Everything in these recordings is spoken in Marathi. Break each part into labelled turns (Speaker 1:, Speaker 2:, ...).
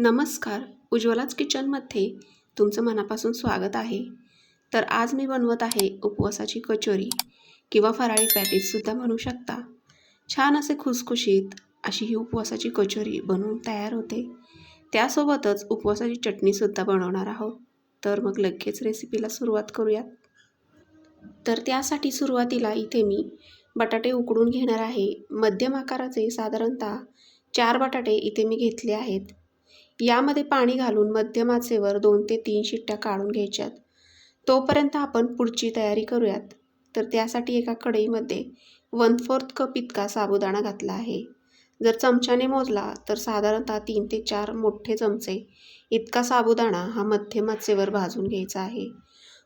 Speaker 1: नमस्कार. उज्ज्वलाच किचनमध्ये तुमचं मनापासून स्वागत आहे. तर आज मी बनवत आहे उपवासाची कचोरी किंवा फराळी पॅटीजसुद्धा म्हणू शकता. छान असे खुसखुशीत अशी ही उपवासाची कचोरी बनवून तयार होते. त्यासोबतच उपवासाची चटणीसुद्धा बनवणार आहोत. तर मग लगेच रेसिपीला सुरुवात करूयात. तर त्यासाठी सुरुवातीला इथे मी बटाटे उकडून घेणार आहे. मध्यम आकाराचे साधारणतः चार बटाटे इथे मी घेतले आहेत. यामध्ये पाणी घालून मध्यमाचेवर दोन ते तीन शिट्ट्या काढून घ्यायच्यात. तोपर्यंत आपण पुढची तयारी करूयात. तर त्यासाठी एका कढईमध्ये वन फोर्थ कप इतका साबुदाणा घातला आहे. जर चमच्याने मोजला तर साधारणतः तीन ते चार मोठे चमचे इतका साबुदाणा हा मध्यमाचेवर भाजून घ्यायचा आहे.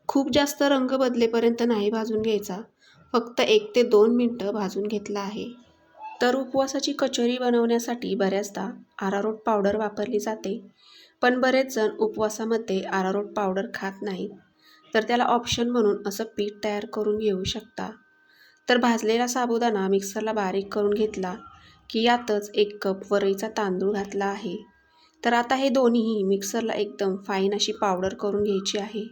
Speaker 1: खूप जास्त रंग बदलेपर्यंत नाही भाजून घ्यायचा. फक्त एक ते दोन मिनटं भाजून घेतला आहे. तर उपवासाची कचोरी बनवण्यासाठी बऱ्याचदा आरारोट पावडर वापरली जाते. पण बरेच जण उपवासामध्ये आरारोट पावडर खात नाहीत. तर त्याला ऑप्शन म्हणून असं पीठ तयार करून घेऊ शकता. तर भाजलेला साबुदाणा मिक्सरला बारीक करून घेतला की यातच एक कप वरईचा तांदूळ घातला आहे. तर आता हे दोन्हीही मिक्सरला एकदम फाईन अशी पावडर करून घ्यायची आहे.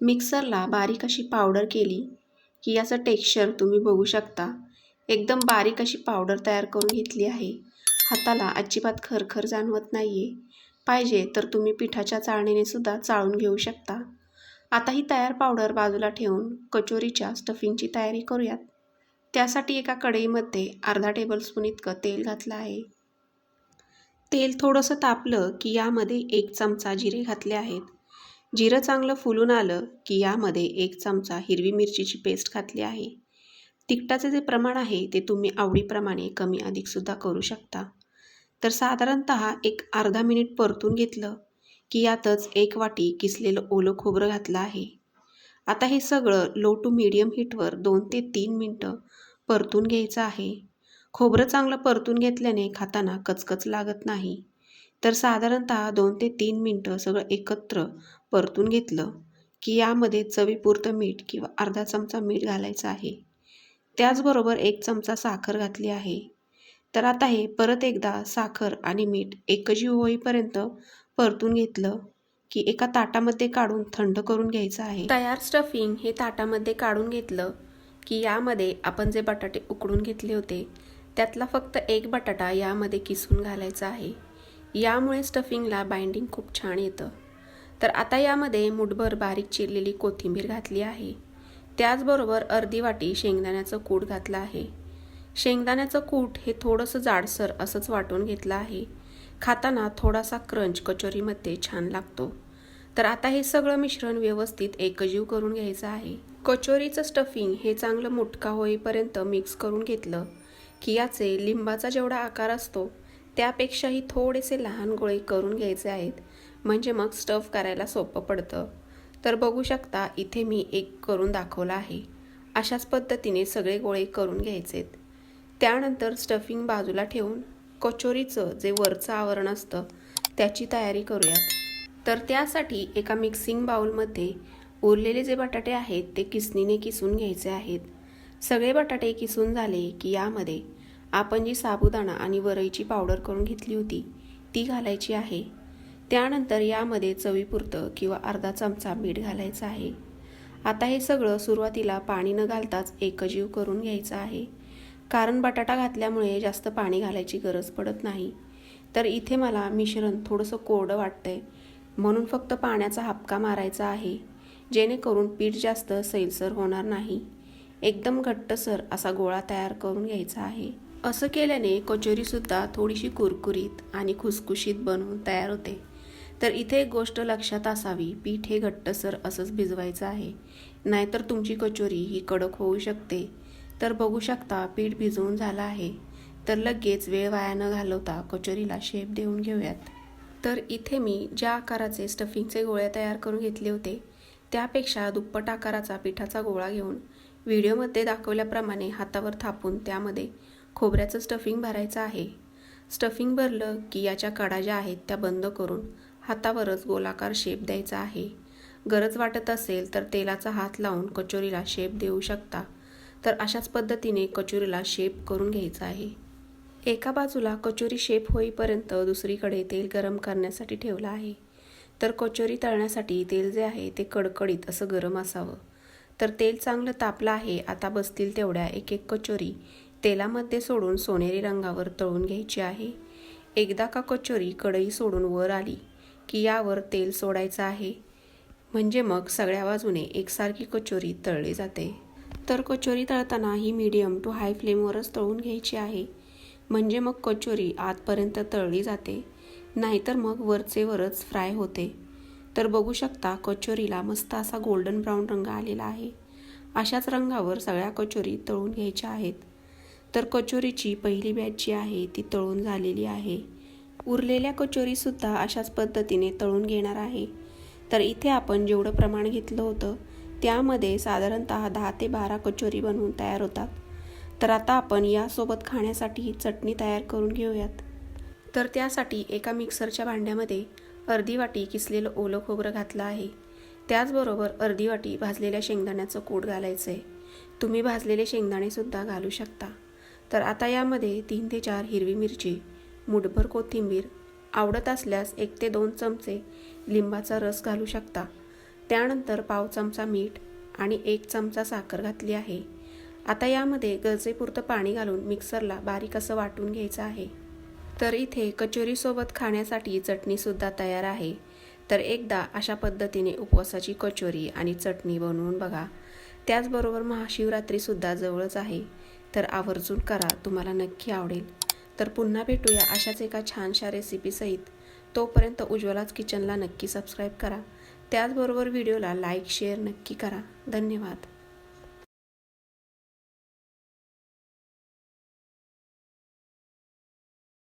Speaker 1: मिक्सरला बारीक अशी पावडर केली की याचं टेक्स्चर तुम्ही बघू शकता. एकदम बारीक अशी पावडर तयार करून घेतली आहे. हाताला अजिबात खरखर जाणवत नाही आहे पाहिजे तर तुम्ही पिठाच्या चाळणीने सुद्धा चाळून घेऊ शकता. आता ही तयार पावडर बाजूला ठेवून कचोरीच्या स्टफिंगची तयारी करूयात. त्यासाठी एका कढईमध्ये अर्धा टेबलस्पून इतकं तेल घातलं आहे. तेल थोडंसं तापलं की यामध्ये एक चमचा जिरे घातले आहेत. जिरं चांगलं फुलून आलं की यामध्ये एक चमचा हिरवी मिरचीची पेस्ट घातली आहे. तिखटाचे जे प्रमाण आहे ते तुम्ही आवडीप्रमाणे कमी अधिकसुद्धा करू शकता. तर साधारणत एक अर्धा मिनिट परतून घेतलं की यातच एक वाटी किसलेलं ओलं खोबरं घातलं आहे. आता हे सगळं लो टू मीडियम हीटवर दोन ते तीन मिनटं परतून घ्यायचं आहे. खोबरं चांगलं परतून घेतल्याने खाताना कचकच लागत नाही. तर साधारणतः दोन ते तीन मिनटं सगळं एकत्र परतून घेतलं की यामध्ये चवीपुरतं मीठ किंवा अर्धा चमचा मीठ घालायचं आहे. त्याचबरोबर एक चमचा साखर घातली आहे. तर आता हे परत एकदा साखर आणि मीठ एकजीव होईपर्यंत परतून घेतलं की एका ताटामध्ये काढून थंड करून घ्यायचं आहे. तयार स्टफिंग हे ताटामध्ये काढून घेतलं की यामध्ये आपण जे बटाटे उकडून घेतले होते त्यातला फक्त एक बटाटा यामध्ये किसून घालायचा आहे. यामुळे स्टफिंगला बाइंडिंग खूप छान येतं. तर आता यामध्ये मुठभर बारीक चिरलेली कोथिंबीर घातली आहे. त्याचबरोबर अर्धी वाटी शेंगदाण्याचं कूट घातलं आहे. शेंगदाण्याचं कूट हे थोडंसं जाडसर असंच वाटून घेतलं आहे. खाताना थोडासा क्रंच कचोरीमध्ये छान लागतो. तर आता हे सगळं मिश्रण व्यवस्थित एकजीव करून घ्यायचं आहे. कचोरीचं स्टफिंग हे चांगलं मुटका होईपर्यंत मिक्स करून घेतलं की याचे लिंबाचा जेवढा आकार असतो त्यापेक्षाही थोडेसे लहान गोळे करून घ्यायचे आहेत. म्हणजे मग स्टफ करायला सोपं पडतं. तर बघू शकता इथे मी एक करून दाखवला आहे. अशाच पद्धतीने सगळे गोळे करून घ्यायचेत. त्यानंतर स्टफिंग बाजूला ठेवून कचोरीचं जे वरचं आवरण असतं त्याची तयारी करूयात. तर त्यासाठी एका मिक्सिंग बाउलमध्ये उरलेले जे बटाटे आहेत ते किसणीने किसून घ्यायचे आहेत. सगळे बटाटे किसून झाले की यामध्ये आपण जी साबुदाणा आणि वरईची पावडर करून घेतली होती ती घालायची आहे. त्यानंतर यामध्ये चवीपुरतं किंवा अर्धा चमचा मीठ घालायचं आहे. आता हे सगळं सुरुवातीला पाणी न घालताच एकजीव करून घ्यायचं आहे. कारण बटाटा घातल्यामुळे जास्त पाणी घालायची गरज पडत नाही. तर इथे मला मिश्रण थोडंसं कोरडं वाटतंय. म्हणून फक्त पाण्याचा हापका मारायचा आहे. जेणेकरून पीठ जास्त सैलसर होणार नाही. एकदम घट्टसर असा गोळा तयार करून घ्यायचा आहे. असं केल्याने कचोरीसुद्धा थोडीशी कुरकुरीत आणि खुसखुशीत बनवून तयार होते. तर इथे एक गोष्ट लक्षात असावी पीठ हे घट्टसर असंच भिजवायचं आहे. नाहीतर तुमची कचोरी ही कडक होऊ शकते. तर बघू शकता पीठ भिजवून झालं आहे. तर लगेच वेळ वाया न घालवता कचोरीला शेप देऊन घेऊयात. तर इथे मी ज्या आकाराचे स्टफिंगचे गोळे तयार करून घेतले होते त्यापेक्षा दुप्पट आकाराचा पिठाचा गोळा घेऊन व्हिडिओमध्ये दाखवल्याप्रमाणे हातावर थापून त्यामध्ये खोबऱ्याचं स्टफिंग भरायचं आहे. स्टफिंग भरलं की याच्या कडा ज्या आहेत त्या बंद करून हातावरच गोलाकार शेप द्यायचा आहे. गरज वाटत असेल तर तेलाचा हात लावून कचोरीला शेप देऊ शकता. तर अशाच पद्धतीने कचोरीला शेप करून घ्यायचा आहे. एका बाजूला कचोरी शेप होईपर्यंत दुसरीकडे तेल गरम करण्यासाठी ठेवलं आहे. तर कचोरी तळण्यासाठी तेल जे आहे ते कडकडीत असं गरम असावं. तर तेल चांगलं तापलं आहे आता बसतील तेवढ्या एक एक कचोरी तेलामध्ये सोडून सोनेरी रंगावर तळून घ्यायची आहे. एकदा का कचोरी कढई सोडून वर आली की यावर तेल सोडायचं आहे. म्हणजे मग सगळ्या बाजूने एकसारखी कचोरी तळली जाते. तर कचोरी तळताना ही मीडियम टू हाय फ्लेमवरच तळून घ्यायची आहे. म्हणजे मग कचोरी आतपर्यंत तळली जाते. नाहीतर मग वरचे वरच फ्राय होते. तर बघू शकता कचोरीला मस्त असा गोल्डन ब्राऊन रंग आलेला आहे. अशाच रंगावर सगळ्या कचोरी तळून घ्यायच्या आहेत. तर कचोरीची पहिली बॅच जी आहे ती तळून झालेली आहे. उरलेल्या कचोरीसुद्धा अशाच पद्धतीने तळून घेणार आहे. तर इथे आपण जेवढं प्रमाण घेतलं होतं त्यामध्ये साधारणत दहा ते बारा कचोरी बनवून तयार होतात. तर आता आपण यासोबत खाण्यासाठी चटणी तयार करून घेऊयात. तर त्यासाठी एका मिक्सरच्या भांड्यामध्ये अर्धी वाटी किसलेलं ओलं खोबरं घातलं आहे. त्याचबरोबर अर्धी वाटी भाजलेल्या शेंगदाण्याचं कूट घालायचं आहे तुम्ही भाजलेले शेंगदाणेसुद्धा घालू शकता. तर आता यामध्ये तीन ते चार हिरवी मिरची मुठभर कोथिंबीर आवडत असल्यास एक ते दोन चमचे लिंबाचा रस घालू शकता. त्यानंतर पाव चमचा मीठ आणि एक चमचा साखर घातली आहे. आता यामध्ये गरजेपुरतं पाणी घालून मिक्सरला बारीक असं वाटून घ्यायचं आहे. तर इथे कचोरीसोबत खाण्यासाठी चटणीसुद्धा तयार आहे. तर एकदा अशा पद्धतीने उपवासाची कचोरी आणि चटणी बनवून बघा. त्याचबरोबर महाशिवरात्रीसुद्धा जवळच आहे. तर आवर्जून करा तुम्हाला नक्की आवडेल. तर पुन्हा भेटूया अशाच एका छानशा रेसिपीसहित तोपर्यंत उज्ज्वलाच किचनला नक्की सबस्क्राईब करा. त्याचबरोबर व्हिडिओला लाईक शेअर नक्की करा. धन्यवाद.